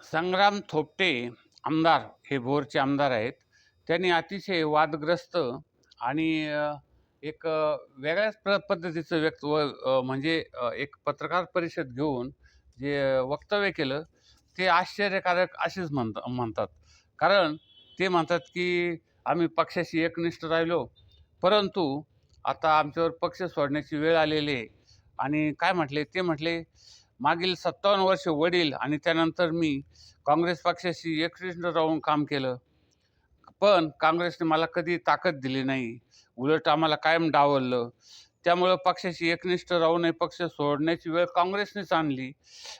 संग्राम थोपटे आमदार हे भोरचे आमदार आहेत. त्यांनी अतिशय वादग्रस्त आणि एक वेगळ्याच प्र पद्धतीचं व्यक्त म्हणजे एक पत्रकार परिषद घेऊन जे वक्तव्य केलं ते आश्चर्यकारक असेच म्हणत म्हणतात. कारण ते म्हणतात की आम्ही पक्षाशी एकनिष्ठ राहिलो परंतु आता आमच्यावर पक्ष सोडण्याची वेळ आलेली आहे. आणि काय म्हटले? ते म्हटले मागील सत्तावन्न वर्ष वडील आणि त्यानंतर मी काँग्रेस पक्षाशी एकनिष्ठ राहून काम केलं. पण काँग्रेसने मला कधी ताकद दिली नाही. उलट आम्हाला कायम डावललं. त्यामुळं पक्षाशी एकनिष्ठ राहूनही पक्ष सोडण्याची वेळ काँग्रेसनेच आणली.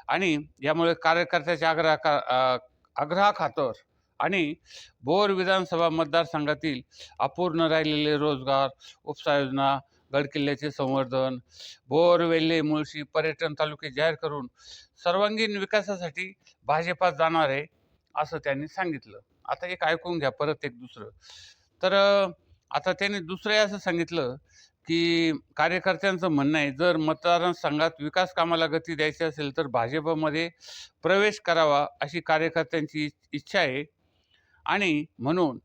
आणि यामुळे कार्यकर्त्याच्या आग्रहा का आग्रहाखातर आणि भोर विधानसभा मतदारसंघातील अपूर्ण राहिलेले रोजगार उपसा योजना गडकिल्ल्याचे संवर्धन बोरवेल्ले मुळशी पर्यटन तालुके जाहीर करून सर्वांगीण विकासासाठी भाजपात जाणार आहे असं त्यांनी सांगितलं. आता एक ऐकून घ्या परत एक दुसरं. तर आता त्यांनी दुसरं असं सांगितलं की कार्यकर्त्यांचं म्हणणं आहे जर मतदारसंघात विकास कामाला गती द्यायची असेल तर भाजपमध्ये प्रवेश करावा अशी कार्यकर्त्यांची इच्छा आहे. आणि म्हणून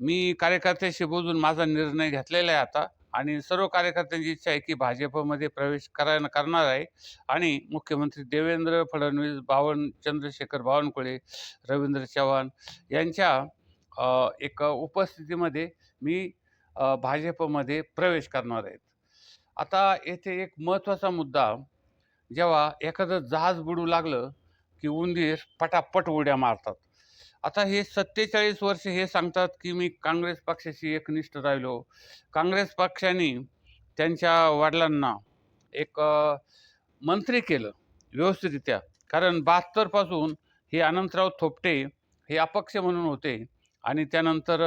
मी कार्यकर्त्याशी बोलून माझा निर्णय घेतलेला आहे आता. आणि सर्व कार्यकर्त्यांची इच्छा आहे की भाजपमध्ये प्रवेश कराय करणार आहे. आणि मुख्यमंत्री देवेंद्र फडणवीस बावन चंद्रशेखर बावनकुळे रवींद्र चव्हाण यांच्या एक उपस्थितीमध्ये मी भाजपमध्ये प्रवेश करणार आहेत आता येथे एक महत्त्वाचा मुद्दा जेव्हा एखादं जहाज बुडू लागलं की उंदीर पटापट उड्या मारतात. आता हे सत्तेचाळीस वर्ष हे सांगतात की मी काँग्रेस पक्षाशी एकनिष्ठ राहिलो. काँग्रेस पक्षाने त्यांच्या वडिलांना एक मंत्री केलं व्यवस्थितरित्या. कारण बहात्तरपासून हे अनंतराव थोपटे हे अपक्ष म्हणून होते. आणि त्यानंतर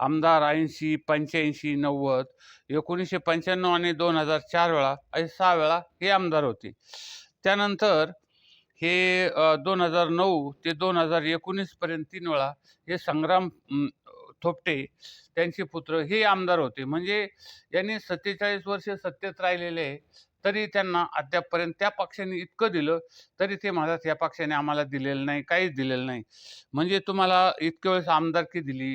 आमदार ऐंशी पंच्याऐंशी नव्वद एकोणीसशे पंच्याण्णव आणि दोन हजार चार वेळा असे सहा वेळा हे आमदार होते. त्यानंतर हे दोन हजार नऊ ते दोन हजार एकोणीसपर्यंत तीन वेळा हे संग्राम थोपटे त्यांचे पुत्र हे आमदार होते. म्हणजे यांनी सत्तेचाळीस वर्ष सत्तेत राहिलेले आहे तरी त्यांना अद्यापपर्यंत त्या पक्षाने इतकं दिलं तरी ते म्हणतात या पक्षाने आम्हाला दिलेलं नाही काहीच दिलेलं नाही. म्हणजे तुम्हाला इतक्या वेळेस आमदारकी दिली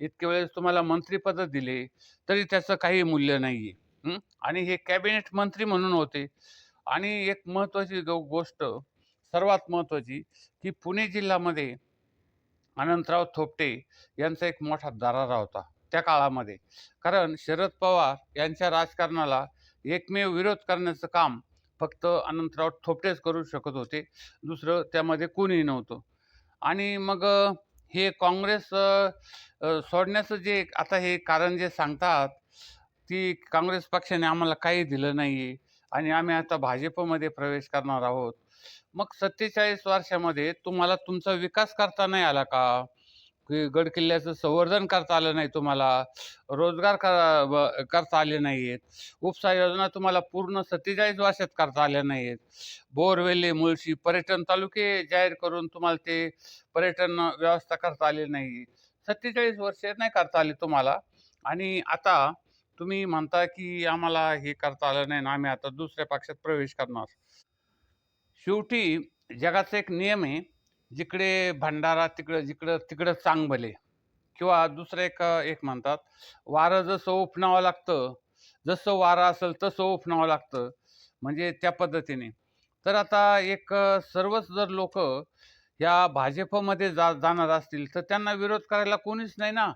इतक्या वेळेस तुम्हाला मंत्रीपद दिले तरी त्याचं काही मूल्य नाही आहे आणि हे कॅबिनेट मंत्री म्हणून होते. आणि एक महत्त्वाची गो गोष्ट सर्वात महत्त्वाची की पुणे जिल्ह्यामध्ये अनंतराव थोपटे यांचा एक मोठा दरारा होता त्या काळामध्ये. कारण शरद पवार यांच्या राजकारणाला एकमेव विरोध करण्याचं काम फक्त अनंतराव थोपटेच करू शकत होते. दुसरं त्यामध्ये कोणीही नव्हतं. आणि मग हे काँग्रेस सोडण्याचं जे आता हे कारण जे सांगतात ती काँग्रेस पक्षाने आम्हाला काही दिलं नाही आहे आणि आम्ही आता भाजपमध्ये प्रवेश करणार आहोत. मग सत्तेचाळीस वर्षामध्ये तुम्हाला तुमचा विकास करता नाही आला का? की गड किल्ल्याचं संवर्धन करता आलं नाही तुम्हाला? रोजगार करा करता आले नाही आहेत उपसा योजना तुम्हाला पूर्ण सत्तेचाळीस वर्षात करता आल्या नाही आहेत मुळशी पर्यटन तालुके जाहीर करून तुम्हाला ते पर्यटन व्यवस्था करता आली नाही. सत्तेचाळीस वर्ष नाही करता आली तुम्हाला. आणि आता तुम्ही म्हणता की आम्हाला हे करता आलं नाही आणि आम्ही आता दुसऱ्या पक्षात प्रवेश करणार. शेवटी जगाचा एक नियम आहे जिकडे भंडारा तिकडं जिकडं तिकडं चांगभले. किंवा दुसरं एक एक म्हणतात वारं जसं उपणावं लागतं जसं वारं असेल तसं उपणावं लागतं. म्हणजे त्या पद्धतीने. तर आता एक सर्वच जर लोक या भाजपमध्ये जा जाणार असतील तर त्यांना विरोध करायला कोणीच नाही ना.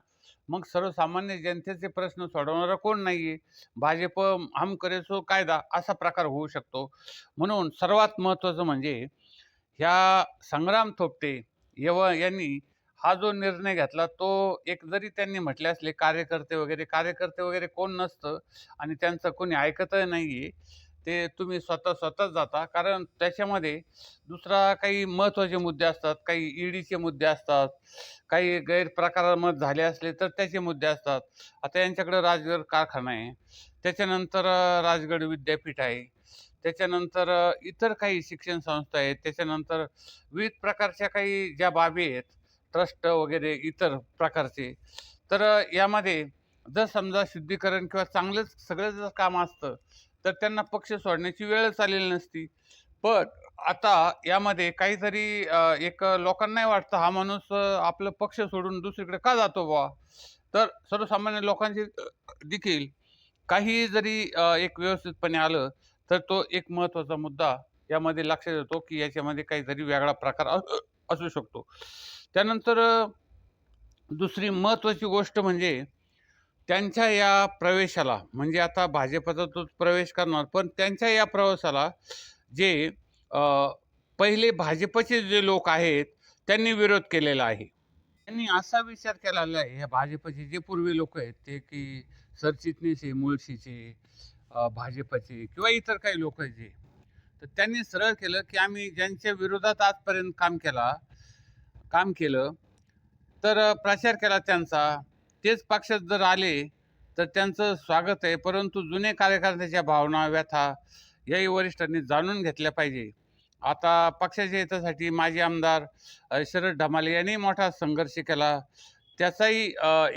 मग सर्वसामान्य जनतेचे प्रश्न सोडवणारा कोण नाही आहे भाजप हम करेसो कायदा असा प्रकार होऊ शकतो. म्हणून सर्वात महत्त्वाचं म्हणजे ह्या संग्राम थोपटे यव यांनी हा जो निर्णय घेतला तो एक जरी त्यांनी म्हटले असले कार्यकर्ते वगैरे कार्यकर्ते वगैरे कोण नसतं आणि त्यांचं कोणी ऐकतही नाही आहे ते तुम्ही स्वतः स्वतःच जाता. कारण त्याच्यामध्ये दुसरा काही महत्त्वाचे मुद्दे असतात काही ईडीचे मुद्दे असतात काही गैरप्रकारामध्ये झाले असले तर त्याचे मुद्दे असतात. आता यांच्याकडे राजगड कारखाना आहे. त्याच्यानंतर राजगड विद्यापीठ आहे. त्याच्यानंतर इतर काही शिक्षण संस्था आहेत. त्याच्यानंतर विविध प्रकारच्या काही ज्या बाबी आहेत ट्रस्ट वगैरे इतर प्रकारचे तर यामध्ये जर समजा शुद्धीकरण किंवा चांगलंच सगळं जर काम असतं तर त्यांना पक्ष सोडण्याची वेळच आलेली नसती पण आता यामध्ये काहीतरी एक लोकांनाही वाटतं हा माणूस आपलं पक्ष सोडून दुसरीकडे का जातो बुवा? तर सर्वसामान्य लोकांची देखील काही जरी एक व्यवस्थितपणे आलं, तर तो एक महत्त्वाचा मुद्दा यामध्ये लक्षात येतो, की याच्यामध्ये काहीतरी वेगळा प्रकार असू शकतो. त्यानंतर दुसरी महत्त्वाची गोष्ट म्हणजे त्यांच्या या प्रवेशाला म्हणजे आता भाजपचा तो प्रवेश करणार, पण त्यांच्या या प्रवासाला जे पहिले भाजपचे जे लोक आहेत, त्यांनी विरोध केलेला आहे. त्यांनी असा विचार केलेला आहे, या भाजपचे जे पूर्वी लोक आहेत, ते की सरचिटणीस आहे मुळशीचे, भाजपचे किंवा इतर काही लोक आहेत जे. तर त्यांनी सरळ केलं, की आम्ही ज्यांच्या विरोधात आजपर्यंत काम केला काम केलं, तर प्रचार केला त्यांचा. तेच पक्षात जर आले, तर त्यांचं स्वागत आहे. परंतु जुने कार्यकर्त्याच्या भावना, व्यथा याही वरिष्ठांनी जाणून घेतल्या पाहिजे. आता पक्षाच्या हितासाठी माजी आमदार शरद ढमाले यांनी मोठा संघर्ष केला. त्याचाही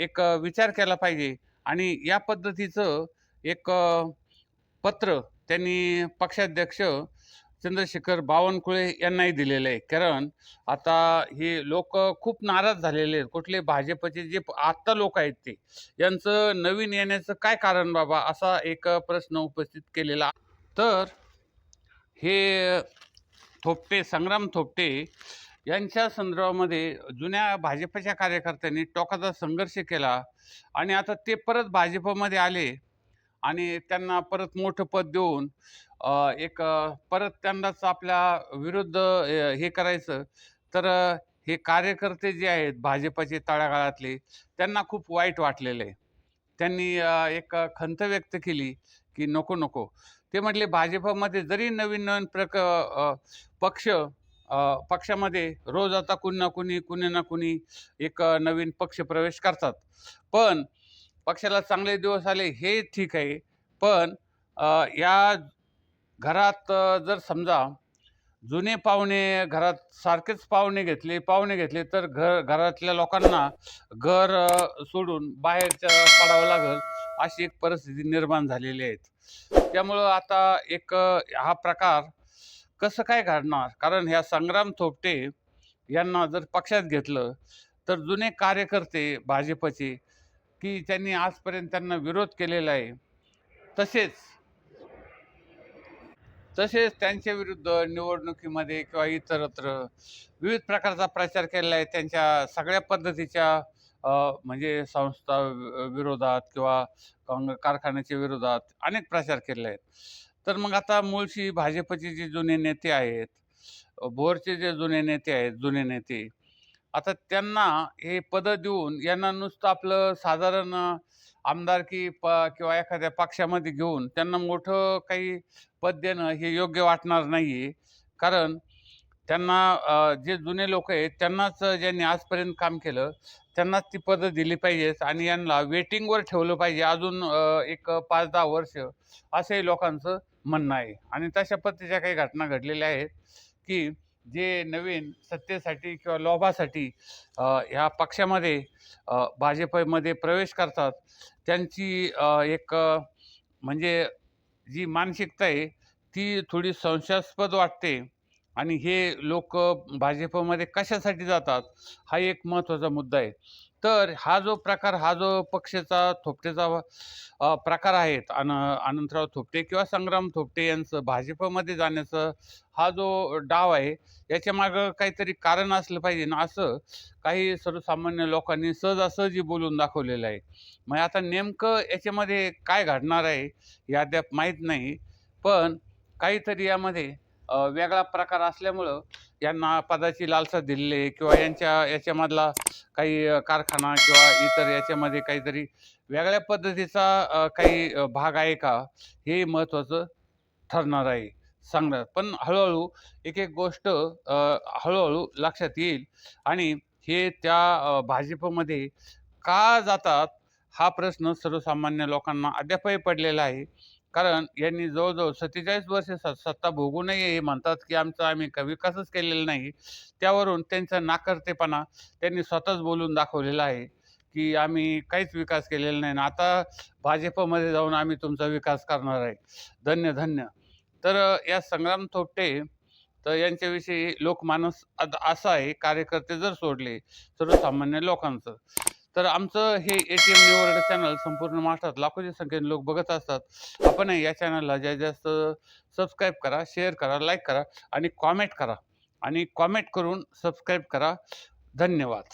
एक विचार केला पाहिजे आणि या पद्धतीचं एक पत्र त्यांनी पक्षाध्यक्ष चंद्रशेखर बावनकुळे यांनाही दिलेलं आहे. कारण आता हे लोक खूप नाराज झालेले आहेत. कुठले भाजपचे जे आत्ता लोक आहेत ते. यांचं नवीन येण्याचं काय कारण बाबा? असा एक प्रश्न उपस्थित केलेला. तर हे थोपटे, संग्राम थोपटे यांच्या संदर्भामध्ये जुन्या भाजपच्या कार्यकर्त्यांनी टोकाचा संघर्ष केला आणि आता ते परत भाजपमध्ये आले आणि त्यांना परत मोठं पद देऊन एक परत त्यांनाच आपल्या विरुद्ध हे करायचं. तर हे कार्यकर्ते जे आहेत भाजपचे तळागाळातले, त्यांना खूप वाईट वाटलेलं आहे. त्यांनी एक खंत व्यक्त केली, की नको, नको. ते म्हटले भाजपमध्ये जरी नवीन-नवीन प्रक पक्ष पक्षामध्ये रोज आता कुणी ना कुणी, कुणी ना कुणी एक नवीन पक्ष प्रवेश करतात. पण पक्षाला चांगले दिवस आले हे ठीक आहे. पण या घरात जर समजा जुने पाहुणे घरात सारखेच पाहुणे घेतले पाहुणे घेतले तर घर घरातल्या लोकांना घर सोडून बाहेरच्या पडावं लागेल अशी एक परिस्थिती निर्माण झालेली आहे. त्यामुळं आता एक हा प्रकार कसं काय घडणार? कारण ह्या संग्राम थोपटे यांना जर पक्षात घेतलं, तर जुने कार्यकर्ते भाजपचे, की त्यांनी आजपर्यंत त्यांना विरोध केलेला आहे. तसेच तसेच त्यांच्या विरुद्ध निवडणुकीमध्ये किंवा इतरत्र विविध प्रकारचा प्रचार केलेला आहे. त्यांच्या सगळ्या पद्धतीच्या म्हणजे संस्था विरोधात किंवा काँग कारखान्याच्या विरोधात अनेक प्रचार केलेले आहेत. तर मग आता मूळशी भाजपचे जे जुने नेते आहेत, भोरचे जे जुने नेते आहेत, जुने नेते, आता त्यांना हे पदं देऊन यांना नुसतं आपलं साधारण आमदारकी प किंवा एखाद्या पक्षामध्ये घेऊन त्यांना मोठं काही पद देणं हे योग्य वाटणार नाही आहे. कारण त्यांना जे जुने लोक आहेत त्यांनाच ज्यांनी आजपर्यंत काम केलं, त्यांनाच ती पदं दिली पाहिजेत आणि यांना वेटिंगवर ठेवलं पाहिजे अजून एक 5-10 वर्ष असंही लोकांचं म्हणणं आहे. आणि तशा पद्धतीच्या काही घटना घडलेल्या आहेत, की जे नवीन सत्तेसाठी किंवा लोभासाठी ह्या पक्षामध्ये भाजपमध्ये प्रवेश करतात. त्यांची एक म्हणजे जी मानसिकता आहे, ती थोडी संशयास्पद वाटते आणि हे लोक भाजपमध्ये कशासाठी जातात, हा एक महत्त्वाचा मुद्दा आहे. तर हा जो प्रकार, हा जो पक्षाचा थोपटेचा प्रकार आहेत अन अनंतराव थोपटे किंवा संग्राम थोपटे यांचं भाजपमध्ये जाण्याचं हा जो डाव आहे, याच्यामागं काहीतरी कारण असलं पाहिजे ना, असं काही सर्वसामान्य लोकांनी सहजासहजी बोलून दाखवलेलं आहे. मग आता नेमकं याच्यामध्ये काय घडणार आहे, हे अद्याप माहीत नाही. पण काहीतरी यामध्ये वेगळा प्रकार असल्यामुळं यांना पदाची लालसा दिलेली आहे किंवा यांच्या याच्यामधला काही कारखाना किंवा इतर याच्यामध्ये काहीतरी वेगळ्या पद्धतीचा काही भाग आहे का? हे महत्त्वाचं ठरणार आहे सांगणार. पण हळूहळू एक-एक गोष्ट हळूहळू लक्षात येईल आणि हे त्या भाजपमध्ये का जातात? हा प्रश्न सर्वसामान्य लोकांना अद्यापही पडलेला आहे. कारण यांनी जवळजवळ सत्तेचाळीस वर्ष स सत्ता नये हे म्हणतात, की आमचा आम्ही विकासच केलेला नाही. त्यावरून त्यांचा नाकर्तेपणा त्यांनी स्वतःच बोलून दाखवलेला आहे, की आम्ही काहीच विकास केलेला नाही आणि आता भाजपमध्ये जाऊन आम्ही तुमचा विकास करणार आहे. धन्य, धन्य. तर या संग्राम थोपटे तर यांच्याविषयी लोकमानस असा आहे कार्यकर्ते जर सोडले सर्वसामान्य लोकांचं तर आमचं हे A T M news channel संपूर्ण महाराष्ट्रात लाखोच्या संख्येने लोक बघत असतात. आपण या चॅनलला जास्तीत जास्त सबस्क्राईब करा शेअर करा लाईक करा आणि कॉमेंट करा. आणि कॉमेंट करून सबस्क्राईब करा. धन्यवाद.